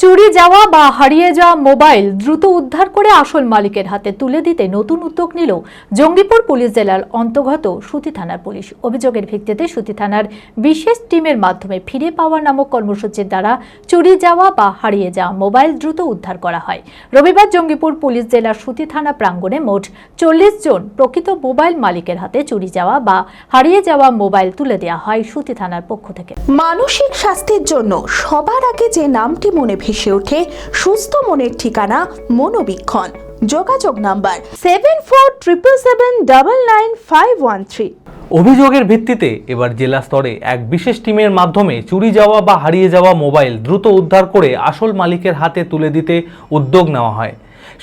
চুরি যাওয়া বা হারিয়ে যাওয়া মোবাইল দ্রুত উদ্ধার করে আসল মালিকের হাতে তুলে দিতে নতুন উদ্যোগ নিল জঙ্গিপুর পুলিশ জেলার অন্তর্গত সুতি থানার পুলিশ। অভিযোগের ভিত্তিতে সুতি থানার বিশেষ টিমের মাধ্যমে ফিরে পাওয়া নামক কর্মসূচির দ্বারা চুরি যাওয়া বা হারিয়ে যাওয়া মোবাইল দ্রুত উদ্ধার করা হয়। রবিবার জঙ্গিপুর পুলিশ জেলার সুতি থানা প্রাঙ্গণে মোট চল্লিশ জন প্রকৃত মোবাইল মালিকের হাতে চুরি যাওয়া বা হারিয়ে যাওয়া মোবাইল তুলে দেওয়া হয় সুতি থানার পক্ষ থেকে। মানসিক স্বাস্থ্যের জন্য সবার আগে যে নামটি মনে ভেসে ওঠে সুস্থ মনের ঠিকানা মনোবীক্ষণ। যোগাযোগ number seven four triple seven double nine five one three অভিযোগের ভিত্তিতে এবার জেলা স্তরে এক বিশেষ টিমের মাধ্যমে চুরি যাওয়া বা হারিয়ে যাওয়া মোবাইল দ্রুত উদ্ধার করে আসল মালিকের হাতে তুলে দিতে উদ্যোগ নেওয়া হয়।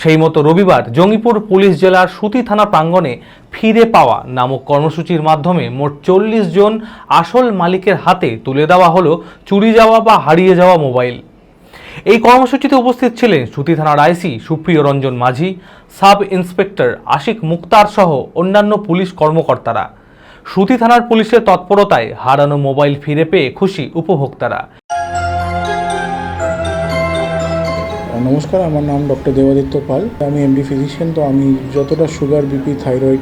সেই মতো রবিবার জঙ্গিপুর পুলিশ জেলার সুতি থানা প্রাঙ্গণে ফিরে পাওয়া নামক কর্মসূচির মাধ্যমে মোট চল্লিশ জন আসল মালিকের হাতে তুলে দেওয়া হলো চুরি যাওয়া বা হারিয়ে যাওয়া মোবাইল। এই কর্মসূচিতে উপস্থিত ছিলেন সুতি থানার আইসি সুপ্রিয় রঞ্জন মাঝি, সাব ইন্সপেক্টর আশিক মুক্তার সহ অন্যান্য পুলিশ কর্মকর্তারা। সুতি থানার পুলিশের তৎপরতায় হারানো মোবাইল ফিরে পেয়ে খুশি উপভোক্তারা। নমস্কার, আমার নাম ডক্টর দেবাদিত্য পাল। আমি এমডি ফিজিশিয়ান তো আমি যতটা সুগার বিপি থাইরয়েড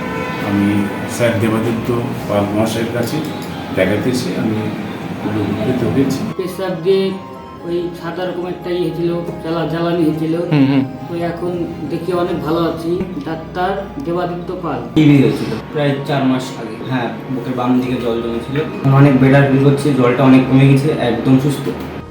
আমি স্যার দেবাদিত্য পাল মহাশয়ের কাছে দেখাতে এসে আমি খুব উপকৃত হয়েছি। পেশাব দিয়ে ওই সাদা রকম একটা ইয়ে হয়েছিল জ্বালা জ্বালানি হয়েছিল। ওই এখন দেখি অনেক ভালো আছি। ডাক্তার দেবাদিত্য পাল। টিভি হয়েছিল প্রায় চার মাস আগে। হ্যাঁ বুকের বাম দিকে জল জমেছিল। অনেক বেটার ফিল করছি জলটা অনেক কমে গেছে একদম সুস্থ।